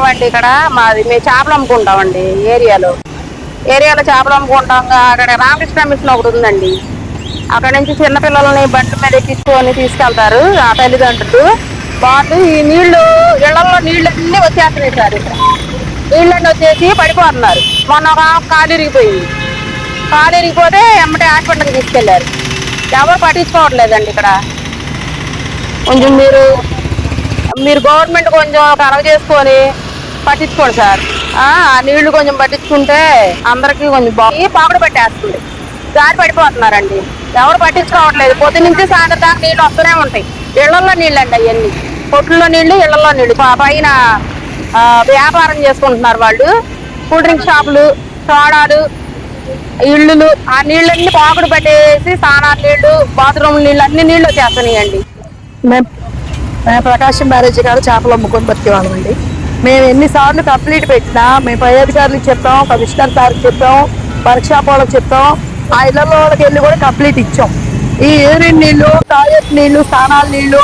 అండి ఇక్కడ. మాది మేము చేపలు అమ్ముకుంటామండి ఏరియాలో. ఏరియాలో చేపలు అమ్ముకుంటాం అక్కడ రామకృష్ణ మిషన్ ఒకటి ఉందండి. అక్కడ నుంచి చిన్నపిల్లల్ని బండి మీద ఎక్కించుకొని తీసుకెళ్తారు ఆ తల్లిదండ్రులు. వాళ్ళు ఈ నీళ్ళు ఇళ్ళలో నీళ్ళు అన్నీ వచ్చేస్తున్నాయి సార్. ఇక్కడ నీళ్ళన్నీ వచ్చేసి పడిపోతున్నారు. మొన్న ఒక కాలు ఇరిగిపోయింది. కాలు ఇరిగిపోతే ఎమ్మటే హాస్పిటల్కి తీసుకెళ్ళారు. ఎవరు పట్టించుకోవట్లేదండి ఇక్కడ. కొంచెం మీరు మీరు గవర్నమెంట్ కొంచెం కలవ చేసుకొని పట్టించుకోండి సార్. ఆ నీళ్ళు కొంచెం పట్టించుకుంటే అందరికి కొంచెం బాగుంది పాపడు పట్టేస్తుంది. దారి పడిపోతున్నారండి. ఎవరు పట్టించుకోవట్లేదు. పొద్దు నుంచి సాయంత్రం దాకా నీళ్ళు వస్తూనే ఉంటాయి. ఇళ్ళలో నీళ్ళు అండి అవన్నీ. కొట్లలో నీళ్ళు ఇళ్ళలో నీళ్ళు పైన వ్యాపారం చేసుకుంటున్నారు వాళ్ళు. కూల్ డ్రింక్ షాపులు సోడాలు ఇళ్ళు ఆ నీళ్ళన్నీ పాకుడు పట్టేసి స్నానాల నీళ్ళు బాత్రూమ్ నీళ్ళు అన్ని నీళ్ళు వచ్చేస్తున్నాయండి. మేము మేము ప్రకాశం బ్యారేజ్ గారు చేపలు అమ్ముకొని బతికేవాళ్ళం అండి మేము ఎన్నిసార్లు కంప్లీట్ పెట్టినా మేము పై అధికారులకు చెప్పాం కమిషనర్ సార్కి చెప్పాం వర్క్ షాప్ వాళ్ళకి చెప్పాం ఆ ఇళ్ళలో వాళ్ళకి వెళ్ళి కూడా కంప్లీట్ ఇచ్చాం. ఈ యూరిన్ నీళ్ళు టాయిలెట్ నీళ్ళు స్నానాల నీళ్ళు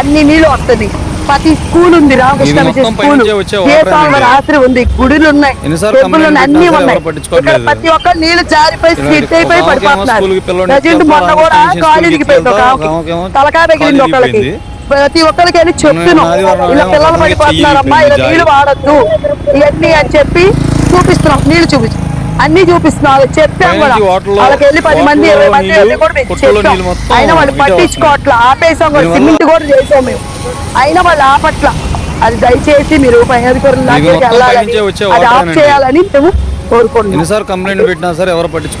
అన్ని నీళ్ళు వస్తుంది ప్రతి స్కూల్ ఉంది రామకృష్ణ మిషన్ స్కూల్. రాత్రి ఉంది గుడులు ఉన్నాయి టెంపుల్ ఉన్నాయి అన్ని ఉన్నాయి. ఇక్కడ ప్రతి ఒక్క నీళ్ళు జారిపోయి స్లిట్ అయిపోయి పడిపోతున్నారు. ప్రజెంట్ మొన్న కూడా రామకృష్ణ కాలు స్కూల్కి ఇరిగిపోయింది ఒక తలకాయ తగిలింది కాలు ఒకళ్ళకి. ప్రతి ఒక్కరికి వెళ్ళి చెప్తున్నాం ఇలా పిల్లలు పడిపోతున్నారమ్మా ఇలా నీళ్ళు వాడద్దు ఇవన్నీ అని చెప్పి చూపిస్తున్నాం. నీళ్ళు చూపించు అన్ని చూపిస్తున్నాం. వాళ్ళకి చెప్పాం కూడా. వాళ్ళకి వెళ్ళి పది మంది ఇరవై మంది వెళ్ళి కూడా మేము చెప్పాం. అయినా వాళ్ళు పట్టించుకోవట్లా ఆపేసాం కూడా. సిమెంట్ కూడా చేసాం మేము. అయినా వాళ్ళు ఆపట్ల. అది దయచేసి మీరు పై అధికారుల ఇది దగ్గరికి మొత్తం వెళ్ళాలని అది ఆఫ్. చేయాలని మేము కోరుకుంటున్నాం. ఎన్నిసార్లు కంప్లైంట్ పెట్టినా సరే ఎవరు పట్టించుకో